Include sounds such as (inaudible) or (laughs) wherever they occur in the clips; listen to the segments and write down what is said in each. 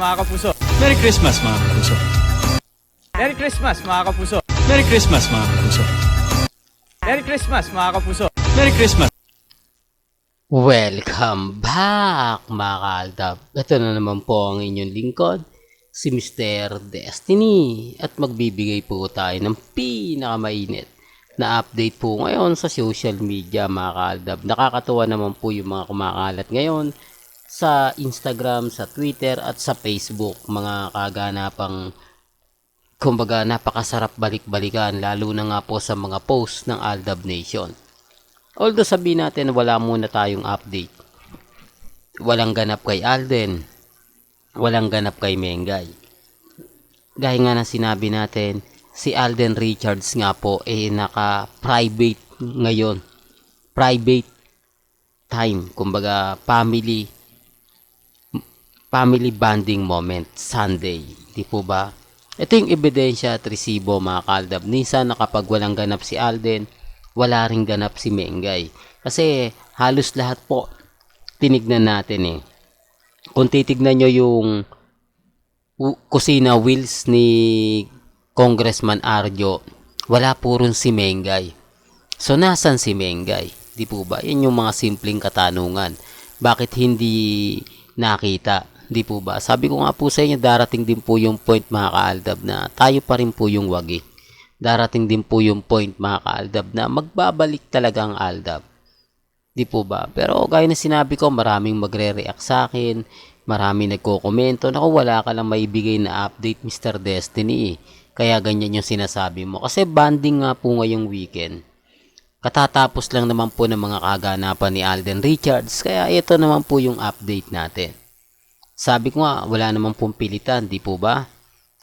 mga kapuso. Merry Christmas mga kapuso. Merry Christmas mga kapuso. Merry Christmas mga kapuso. Merry Christmas mga kapuso. Merry Christmas. Welcome back mga kaaldab. Ito na naman po ang inyong lingkod, si Mr. Destiny. At magbibigay po tayo ng pinakamainit na update po ngayon sa social media mga kaaldab. Nakakatuwa naman po yung mga kumakalat ngayon sa Instagram, sa Twitter at sa Facebook. Mga kaganapang kumbaga napakasarap balik-balikan lalo na nga po sa mga post ng Aldab Nation. Although sabihin natin wala muna tayong update. Walang ganap kay Alden. Walang ganap kay Mengay. Gaya nga na sinabi natin, si Alden Richards nga po eh naka-private ngayon. Private time. Kumbaga family family bonding moment Sunday. Di po ba? Ito yung ebidensya at resibo mga kaldab. Minsan na kapag walang ganap si Alden, wala ring ganap si Mengay. Kasi halos lahat po tinignan natin eh. Kung titignan nyo yung kusina wheels ni Congressman Arjo, wala purong si Mengay. So nasan si Mengay? Di po ba? Yan yung mga simpleng katanungan. Bakit hindi nakita? Di po ba? Sabi ko nga po sa inyo, darating din po yung point mga kaaldab na tayo pa rin po yung wagi darating din po yung point mga kaaldab na magbabalik talaga ang aldab. Di po ba? Pero gaya na sinabi ko, maraming magre-react sa akin, maraming nagko-komento, naku wala ka lang maibigay na update Mr. Destiny. Kaya ganyan yung sinasabi mo. Kasi banding nga po ngayong weekend. Katatapos lang naman po ng mga kaganapan ni Alden Richards, kaya ito naman po yung update natin. Sabi ko nga, wala naman pong pilitan, di po ba?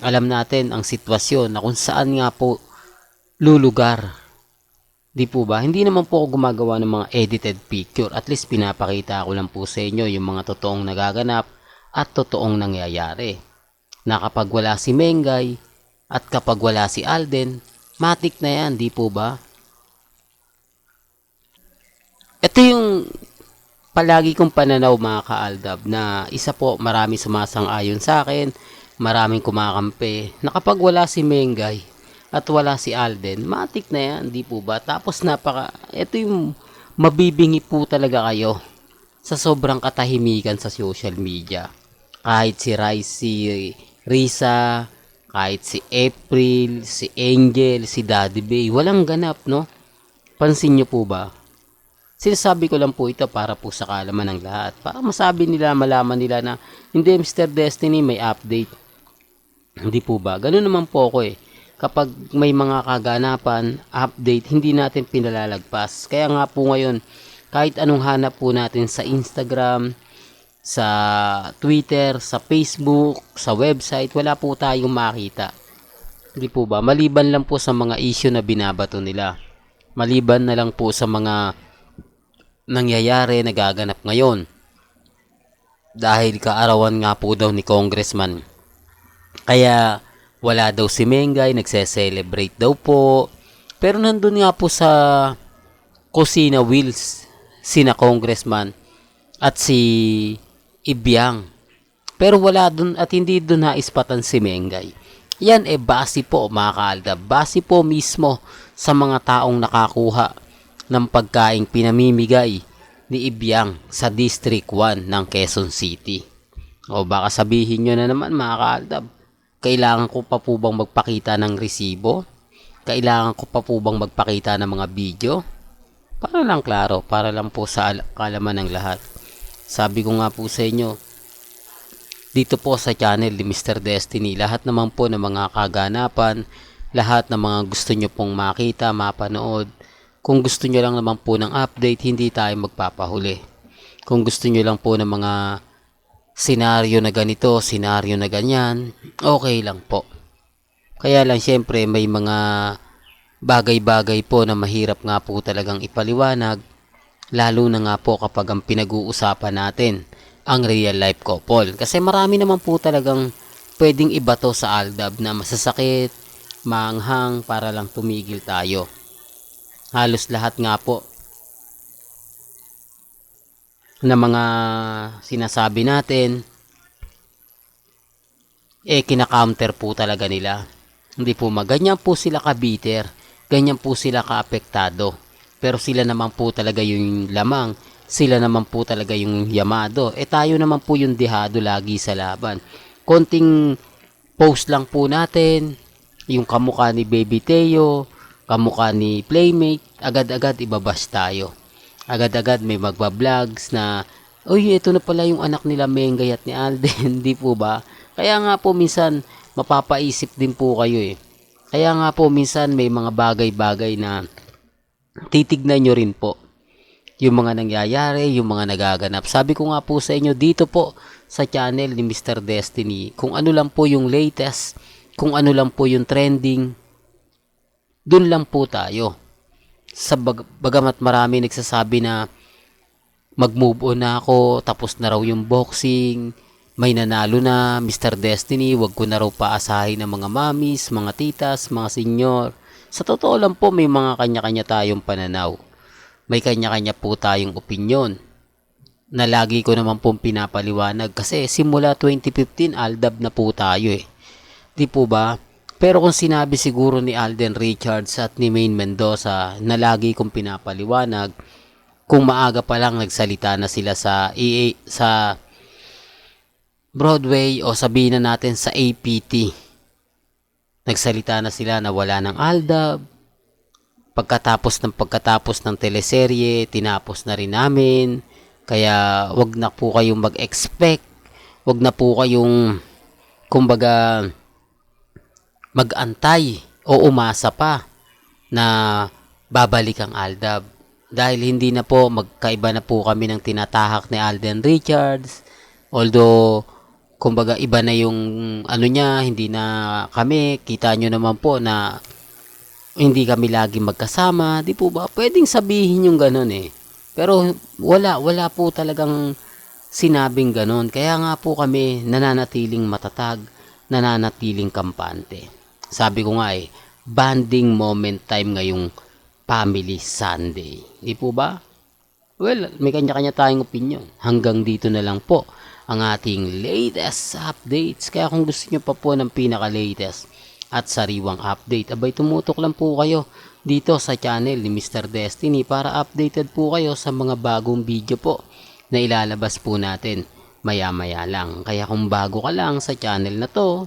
Alam natin ang sitwasyon na kung saan nga po lulugar. Di po ba? Hindi naman po ako gumagawa ng mga edited picture. At least pinapakita ko lang po sa inyo yung mga totoong nagaganap at totoong nangyayari. Na kapag wala si Mengay at kapag wala si Alden, matik na yan, di po ba? Ito yung palagi kong pananaw mga kaaldab na isa po marami sumasang-ayon sa akin, maraming kumakampi na wala si Mengay at wala si Alden, matik na yan, di po ba? Tapos napaka, ito yung mabibingi po talaga kayo sa sobrang katahimikan sa social media. Kahit si Rice, si Risa, kahit si April, si Angel, si Daddy Bay, walang ganap, no? Pansin nyo po ba? Sinasabi ko lang po ito para po sa kalaman ng lahat. Para masabi nila, malaman nila na hindi Mr. Destiny may update. Hindi po ba? Ganun naman po ako eh. Kapag may mga kaganapan, update, hindi natin pinalalagpas. Kaya nga po ngayon, kahit anong hanap po natin sa Instagram, sa Twitter, sa Facebook, sa website, wala po tayong makita. Hindi po ba? Maliban lang po sa mga issue na binabato nila. Maliban na lang po sa mga nangyayari, nagaganap ngayon. Dahil kaarawan nga po daw ni Congressman. Kaya wala daw si Mengay, nagse-celebrate daw po. Pero nandun nga po sa Kusina Wheels, sina Congressman at si Ibyang. Pero wala dun at hindi dun naispatan si Mengay. Yan eh base po mga kaalda, base po mismo sa mga taong nakakuha ng pagkaing pinamimigay ni Ibyang sa District 1 ng Quezon City. O baka sabihin nyo na naman mga kaaldab, kailangan ko pa po bang magpakita ng resibo? Kailangan ko pa po bang magpakita ng mga video? Para lang klaro, para lang po sa al- kalaman ng lahat. Sabi ko nga po sa inyo, dito po sa channel ni Mr. Destiny, lahat naman po ng mga kaganapan, lahat ng mga gusto nyo pong makita, mapanood, kung gusto nyo lang naman po ng update, hindi tayo magpapahuli. Kung gusto nyo lang po ng mga senaryo na ganito, senaryo na ganyan, okay lang po. Kaya lang syempre may mga bagay-bagay po na mahirap nga po talagang ipaliwanag, lalo na nga po kapag ang pinag-uusapan natin ang real life couple. Kasi marami naman po talagang pwedeng ibato sa aldab na masasakit, maanghang para lang tumigil tayo. Halos lahat nga po na mga sinasabi natin eh kinakounter po talaga nila. Hindi po maganyan po sila kabiter, ganyan po sila kaapektado. Pero sila naman po talaga yung lamang, sila naman po talaga yung yamado. Eh tayo naman po yung dehado lagi sa laban. Konting post lang po natin, yung kamukha ni Baby Teo, kamukha ni Playmate, agad-agad ibabas tayo. Agad-agad may magba-vlogs na, Uy, ito na pala yung anak nila Mengay at ni Alden, (laughs) di po ba? Kaya nga po minsan, mapapaisip din po kayo eh. Kaya nga po minsan may mga bagay-bagay na titignan nyo rin po. Yung mga nangyayari, yung mga nagaganap. Sabi ko nga po sa inyo dito po sa channel ni Mr. Destiny, kung ano lang po yung latest, kung ano lang po yung trending, dun lang po tayo. Sa bag- bagamat marami nagsasabi na mag-move on na ako, tapos na raw yung boxing, may nanalo na, Mr. Destiny, wag ko na raw paasahin ng mga mamis, mga titas, mga senyor. Sa totoo lang po, may mga kanya-kanya tayong pananaw. May kanya-kanya po tayong opinyon na lagi ko naman pong pinapaliwanag kasi simula 2015 Aldab na po tayo eh. Di po ba? Pero kung sinabi siguro ni Alden Richards at ni Maine Mendoza na lagi kong pinapaliwanag, kung maaga pa lang nagsalita na sila sa EA, sa Broadway o sabihin na natin sa APT. Nagsalita na sila na wala ng Aldab. Pagkatapos ng pagkatapos ng teleserye, tinapos na rin namin. Kaya wag na po kayong mag-expect. Wag na po kayong kumbaga mag-antay o umasa pa na babalik ang Aldab. Dahil hindi na po, magkaiba na po kami ng tinatahak ni Alden Richards. Although, kumbaga iba na yung ano niya, hindi na kami. Kita nyo naman po na hindi kami lagi magkasama. Di po ba? Pwedeng sabihin yung ganun eh. Pero wala, wala po talagang sinabing ganun. Kaya nga po kami nananatiling matatag, nananatiling kampante. Sabi ko nga eh, banding moment time ngayong Family Sunday. Di po ba? Well, may kanya-kanya tayong opinion. Hanggang dito na lang po ang ating latest updates. Kaya kung gusto nyo pa po ng pinaka-latest at sariwang update, abay tumutok lang po kayo dito sa channel ni Mr. Destiny para updated po kayo sa mga bagong video po na ilalabas po natin maya-maya lang. Kaya kung bago ka lang sa channel na to